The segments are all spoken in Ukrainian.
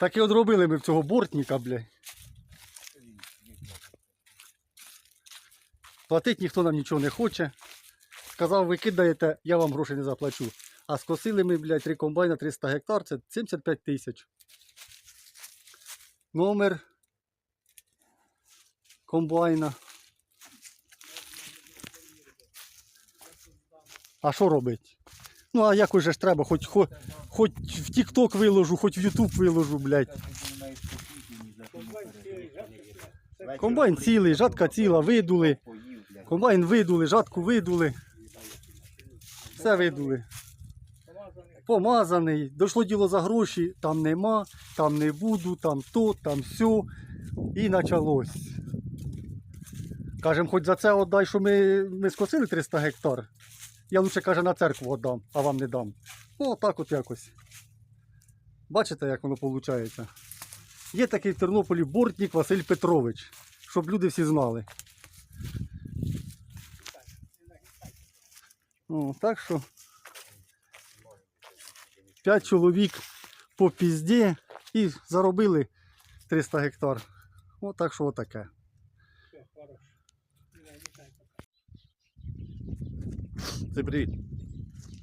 Так і одробили ми в цього бортника, бля. Платить ніхто нам нічого не хоче. Сказав, ви кидаєте, я вам грошей не заплачу. А скосили ми, блядь, три комбайна 300 гектар, це 75 тисяч. Номер комбайна. А що робить? Ну, а як уже ж треба, хоч, хоч, хоч в TikTok виложу, хоч в YouTube виложу, блядь. Комбайн цілий, жатка ціла, видули. Комбайн видули, жатку видули. Все видули. Помазаний. Дійшло діло за гроші, там нема, там не буду, там то, там сьо. І почалось. Кажем, хоч за це отдай, що ми, ми скосили 300 гектар. Я лучше, каже, на церкву віддам, а вам не дам. Ну, отак от якось. Бачите, як воно виходить? Є такий в Тернополі бортник Василь Петрович, щоб люди всі знали. Ну, так що 5 чоловік по пізді і заробили 300 гектар. Отак що отаке. Всім привіт.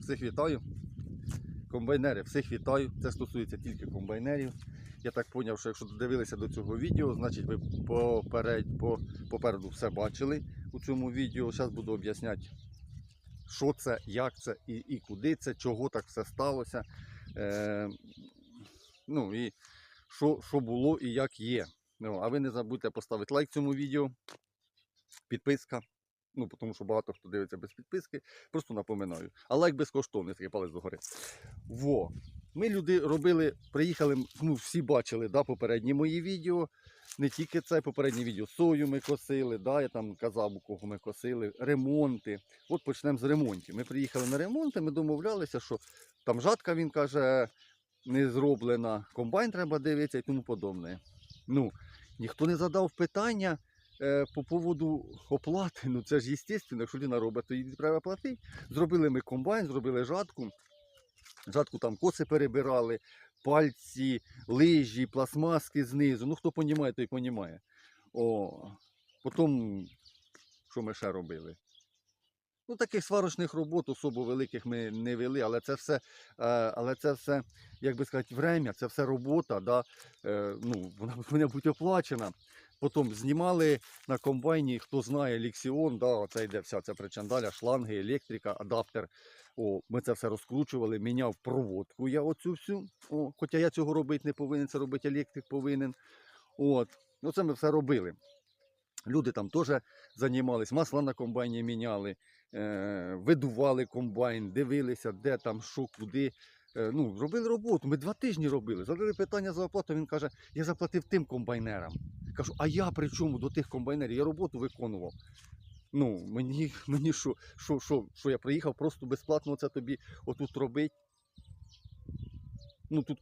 Всіх вітаю. Комбайнери, всіх вітаю. Це стосується тільки комбайнерів. Я так зрозумів, що якщо додивилися до цього відео, значить ви поперед, по, попереду все бачили у цьому відео. Зараз буду об'ясняти, що це, як це і, і куди це, чого так все сталося. Е, ну і що, що було і як є. Ну, а ви не забудьте поставити лайк цьому відео, підписка. Ну, тому що багато хто дивиться без підписки. Просто напоминаю. А лайк безкоштовний, такий палець догори. Во. Ми люди робили, приїхали, ну всі бачили да, попередні мої відео. Не тільки це, попереднє відео сою ми косили, да, я там казав, кого ми косили, ремонти. От почнемо з ремонтів. Ми приїхали на ремонти, ми домовлялися, що там жатка, він каже, не зроблена, комбайн треба дивитися і тому подобне. Ну, ніхто не задав питання по поводу оплати. Ну це ж естественно, якщо людина робить, то їй треба платити. Зробили ми комбайн, зробили жатку. Жатку там коси перебирали, пальці, лижі, пластмаски знизу. Ну хто понімає, той понімає. О, потім, що ми ще робили? Ну, таких сварочних робот особо великих ми не вели, але це все, е, але це все, як би сказати, время, це все робота, да? е, ну, вона повинна бути оплачена. Потім знімали на комбайні, хто знає ліксіон, да, це йде вся ця причандаля, шланги, електрика, адаптер. О, ми це все розкручували, міняв проводку я оцю всю. О, хоча я цього робити не повинен, це робити електрик повинен. От. Ну, це ми все робили. Люди там теж займалися, масла на комбайні міняли, е, видували комбайн, дивилися, де там, що, куди. Е, ну, робили роботу. Ми два тижні робили. Задали питання за оплату. Він каже, я заплатив тим комбайнерам. Кажу, а я при чому до тих комбайнерів? Я роботу виконував. Ну, мені, мені що, що, що, що я приїхав просто безплатно це тобі отут робити. Ну, тут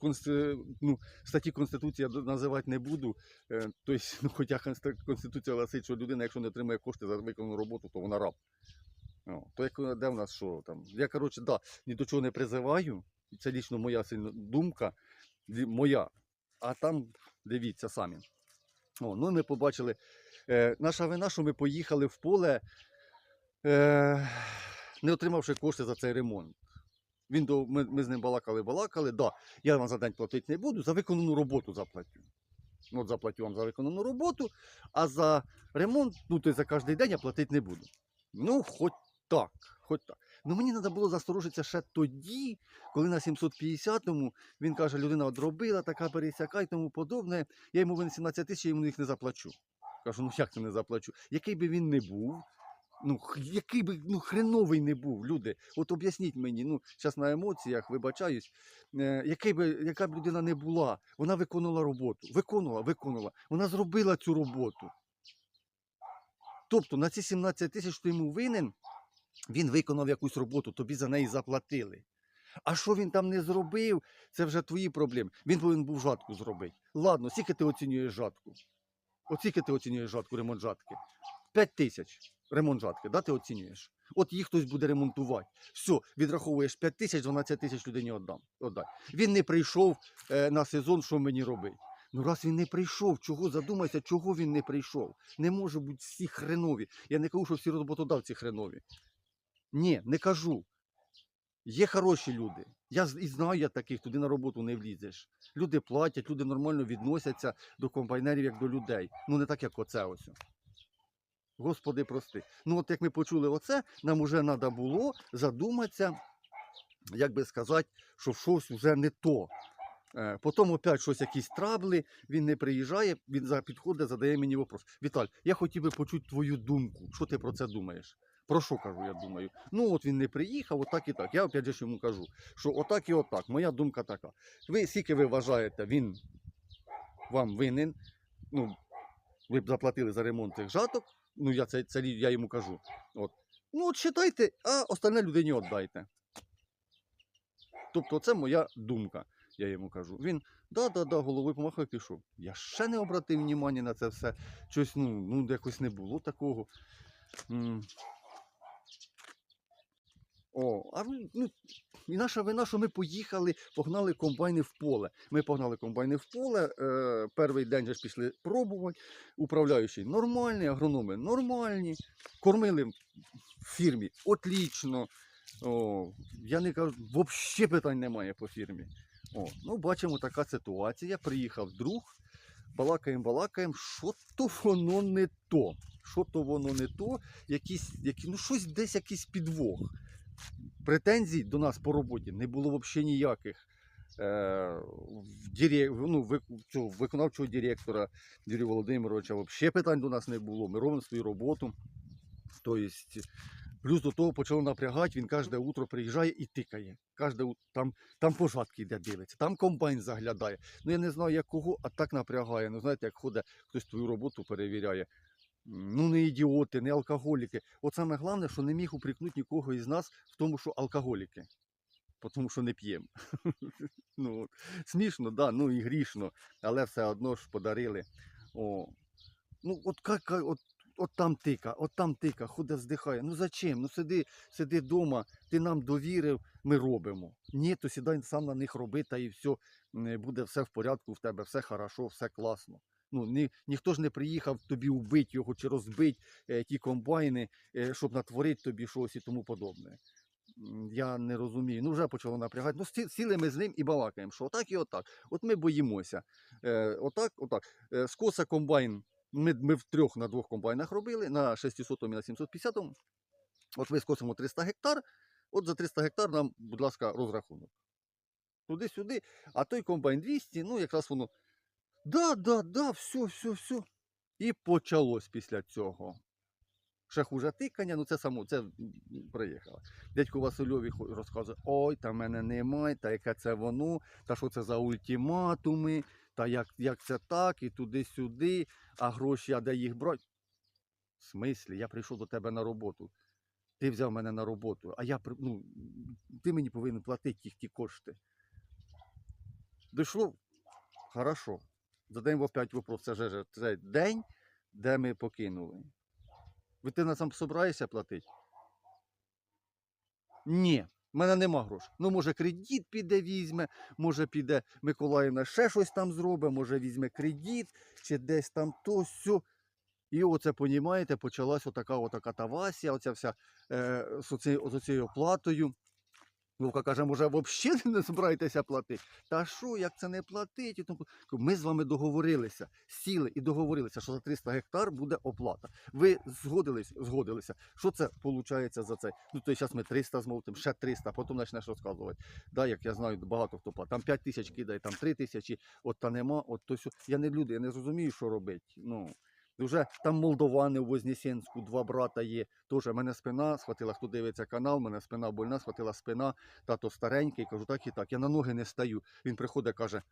ну, статті Конституції я називати не буду. Е, тобто, ну, хоча Конституція гласить, що людина, якщо не отримує кошти за виконану роботу, то вона раб. О, то як де в нас що там? Я, коротше, да, ні до чого не призиваю. Це лічно моя сильна думка, моя. А там дивіться самі. О, ну ми побачили. Е, наша вина, що ми поїхали в поле, е, не отримавши кошти за цей ремонт. Він до, ми, ми з ним балакали, балакали. Да, я вам за день платити не буду, за виконану роботу заплатю. От заплатю вам за виконану роботу, а за ремонт, ну то за кожен день я платити не буду. Ну, хоч так, хоч так. Ну мені треба було засторожитися ще тоді, коли на 750-му він каже, людина одробила, така пересяка і тому подобне. Я йому винен 17 тисяч, я йому їх не заплачу. Кажу, ну як це не заплачу? Який би він не був, ну який би ну, хреновий не був, люди. От об'ясніть мені, ну, зараз на емоціях вибачаюсь, е, який би, яка б людина не була, вона виконувала роботу. Виконувала, виконувала. Вона зробила цю роботу. Тобто на ці 17 тисяч, що йому винен, він виконав якусь роботу, тобі за неї заплатили. А що він там не зробив, це вже твої проблеми. Він повинен був жатку зробити. Ладно, скільки ти оцінюєш жатку? От скільки ти оцінюєш жатку, ремонт жатки? 5 тисяч ремонт жатки, да, ти оцінюєш? От їх хтось буде ремонтувати. Все, відраховуєш 5 тисяч, 12 тисяч людині віддам. віддай. Він не прийшов, е, на сезон, що мені робити. Ну раз він не прийшов, чого задумайся, чого він не прийшов? Не може бути всі хренові. Я не кажу, що всі роботодавці хренові. Ні, не кажу. Є хороші люди. Я і знаю я таких, туди на роботу не влізеш. Люди платять, люди нормально відносяться до комбайнерів як до людей. Ну не так, як оце ось. Господи, прости. Ну, от як ми почули оце, нам вже треба було задуматися, як би сказати, що щось вже не то. Е, Потім опять щось якісь трабли, він не приїжджає, він підходить, задає мені вопрос. Віталь, я хотів би почути твою думку. Що ти про це думаєш? Про що кажу, я думаю? Ну, от він не приїхав, отак і так. Я опять же йому кажу, що отак і отак. Моя думка така. Ви скільки ви вважаєте, він вам винен? Ну, ви б заплатили за ремонт цих жаток. Ну, я це, це я йому кажу. От. Ну, от читайте, а остальне людині віддайте. Тобто, це моя думка, я йому кажу. Він да, да, да, головою помахав і пішов. Я ще не обратив внимання на це все. Щось, ну, ну якось не було такого. О, а ну, і наша вина, що ми поїхали, погнали комбайни в поле. Ми погнали комбайни в поле. Е, перший день ж пішли пробувати. Управляючий нормальний, агрономи нормальні. Кормили в фірмі отлічно. О, я не кажу, взагалі питань немає по фірмі. О, ну, бачимо, така ситуація. Приїхав друг, балакаємо, балакаємо, що то воно не то. Що то воно не то, якісь, які, ну щось десь якийсь підвох. Претензій до нас по роботі не було взагалі ніяких. Е, в дирек, ну, цього виконавчого директора Юрія Володимировича взагалі питань до нас не було. Ми робимо свою роботу. Тобто, плюс до того почало напрягати, він кожне утро приїжджає і тикає. Кожне, там, там пожатки йде дивиться, там комбайн заглядає. Ну я не знаю як кого, а так напрягає. Ну знаєте, як ходить, хтось твою роботу перевіряє. Ну, не ідіоти, не алкоголіки. От саме головне, що не міг упрекнути нікого із нас в тому, що алкоголіки. Тому що не п'ємо. ну, от. смішно, да, ну і грішно, але все одно ж подарили. О. Ну, от, ка- от, от там тика, от там тика, ходить, здихає. Ну зачем? Ну сиди, сиди вдома, ти нам довірив, ми робимо. Ні, то сідай сам на них роби, та і все, буде все в порядку в тебе, все хорошо, все класно. Ну, ні, ніхто ж не приїхав тобі вбити його чи розбити е, ті комбайни, е, щоб натворити тобі щось і тому подобне. Я не розумію. Ну, вже почало напрягати. Ну, сіли ми з ним і балакаємо, що отак і отак. От ми боїмося. Е, отак, отак. Е, скоса комбайн. Ми, ми втрьох на двох комбайнах робили, на 600 і на 750. От ми скосимо 300 гектар. От за 300 гектар нам, будь ласка, розрахунок. Туди-сюди, а той комбайн 200, ну якраз воно. Да, да, да, все, все, все. І почалось після цього. Ще хуже тикання, ну це само, це приїхало. Дядько Васильові розказує, ой, та мене немає, та яке це воно, та що це за ультиматуми, та як, як це так, і туди-сюди, а гроші, а де їх брати? В смислі, я прийшов до тебе на роботу. Ти взяв мене на роботу, а я ну, ти мені повинен платити їх ті кошти. Дійшло? Хорошо. Задаємо опять вопрос. Це же цей день, де ми покинули. Ви ти нас сам собираєшся платити? Ні, в мене нема грошей. Ну, може, кредит піде візьме, може піде Миколаївна ще щось там зробить, може візьме кредит, чи десь там то сьо. І оце, понімаєте, почалась отака отака тавасія, оця вся е, з оцією оплатою. Вовка каже, може, взагалі не збираєтеся платити? Та що, як це не. Кажу, Ми з вами договорилися, сіли і договорилися, що за 300 гектар буде оплата. Ви згодились, згодилися. Що це виходить за це? Ну, то зараз ми 300 змовтимо, ще 300, а потім почнеш розказувати. Да, як я знаю, багато хто платить. Там 5 тисяч кидає, там 3 тисячі, от та нема, от то сьо. Я не люди, я не зрозумію, що робити. Ну, вже там молдовани у Вознесенську, два брата є. Теж мене спина схватила, хто дивиться канал, мене спина больна, схватила спина, тато старенький, кажу, так і так. Я на ноги не стаю. Він приходить, каже.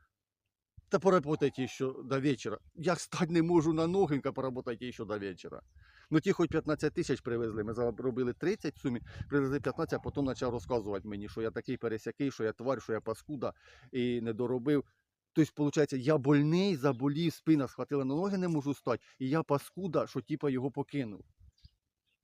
Та поработайте ще до вечора. Я стати не можу на ноги, він каже, поработайте ще до вечора. Ну ті хоч 15 тисяч привезли. Ми заробили 30 в сумі, привезли 15, а потім почав розказувати мені, що я такий пересякий, що я тварь, що я паскуда і не доробив. Тобто, виходить, я больний, заболів, спина схватила на ноги, не можу стати, і я паскуда, що типа його покинув.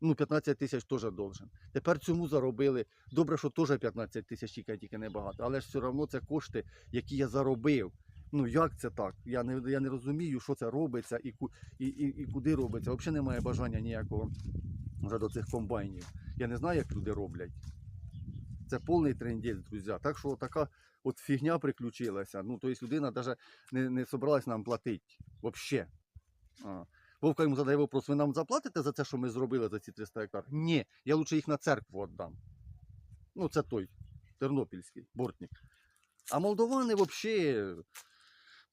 Ну, 15 тисяч теж должен. Тепер цьому заробили. Добре, що теж 15 тисяч тільки, тільки небагато. Але ж все одно це кошти, які я заробив. Ну як це так? Я не, я не розумію, що це робиться і, і, і, і куди робиться. Взагалі немає бажання ніякого до цих комбайнів. Я не знаю, як люди роблять. Це повний трендець, друзі. Так що така от фігня приключилася. Ну, тобто людина навіть не, не собралась нам платити. Взагалі. Вовка йому задає вопрос, ви нам заплатите за те, що ми зробили за ці 300 гектар? Ні, я лучше їх на церкву віддам. Ну, це той, тернопільський, бортник. А молдовани взагалі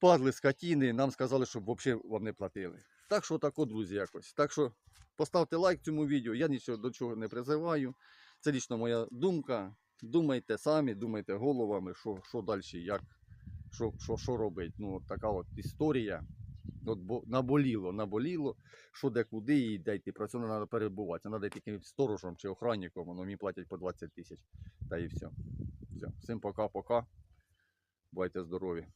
падли скотіни, нам сказали, щоб взагалі вам не платили. Так що так, друзі, якось. Так що поставте лайк цьому відео, я нічого до чого не призиваю. Це лічно моя думка. Думайте самі, думайте головами, що, що далі, як, що, що, що робить. Ну, така от історія. От бо, наболіло, наболіло, що де куди і де йти. Про це не треба перебувати. Треба якимось сторожем чи охранником, воно мені платять по 20 тисяч. Та і все. все. Всім пока-пока. Бувайте здорові.